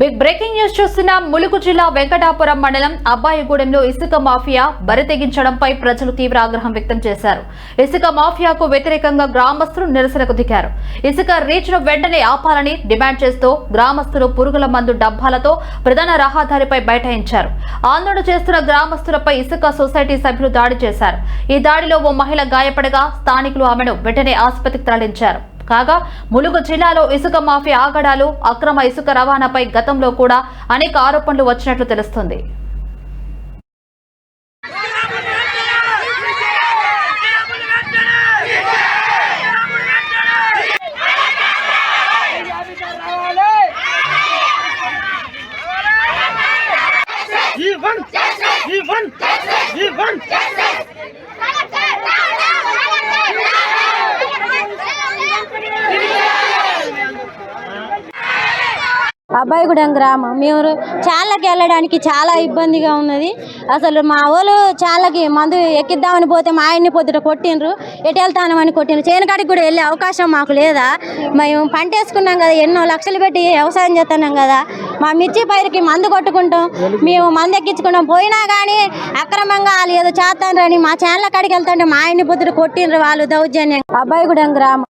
Big breaking news చూస్తున్న ములుగు జిల్లా వెంకటాపురం మండలం అబ్బాయిగూడెంలో ఇసుక మాఫియా బరితెగించడంపై ప్రజలు తీవ్ర ఆగ్రహం వ్యక్తం చేశారు. ఇసుక మాఫియాకు వ్యతిరేకంగా గ్రామస్తులు నిరసనకు దిగారు. ఇసుక రీచ్ను వెంటనే ఆపాలని డిమాండ్ చేస్తూ గ్రామస్తులు పురుగుల మందు డబ్బాలతో ప్రధాన రహదారిపై బైఠాయించారు. ఆందోళన చేస్తున్న గ్రామస్తులపై ఇసుక సొసైటీ సభ్యులు దాడి చేశారు. ఈ దాడిలో ఓ మహిళ గాయపడగా స్థానికులు ఆమెను వెంటనే ఆసుపత్రికి తరలించారు. కాగా ములుగు జిల్లాలో ఇసుక మాఫియా ఆగడాలు అక్రమ ఇసుక రవాణాపై గతంలో కూడా అనేక ఆరోపణలు వచ్చినట్లు తెలుస్తుంది! అబ్బాయిగూడెం గ్రామం. మేము చాలకి వెళ్ళడానికి చాలా ఇబ్బందిగా ఉన్నది. అసలు మా వాళ్ళు చాలకి మందు ఎక్కిద్దామని పోతే మా ఆయన్ని పొద్దుట కొట్టిండ్రు. ఎటు వెళ్తానమని కొట్టిండ్రు. చేనుకాడికి కూడా వెళ్ళే అవకాశం మాకు లేదా? మేము పంట వేసుకున్నాం కదా ఎన్నో లక్షలు పెట్టి వ్యవసాయం చేస్తున్నాం కదా. మా మిర్చి పైరుకి మందు కొట్టుకుంటాం. మేము మందు ఎక్కించుకుంటాం పోయినా కానీ అక్రమంగా వాళ్ళు ఏదో చేస్తాను మా చేనుల కాడికి వెళ్తుంటే మా ఆయన్ని పొద్దుట కొట్టిండ్రు వాళ్ళు దౌర్జన్యం అబ్బాయిగూడెం గ్రామం.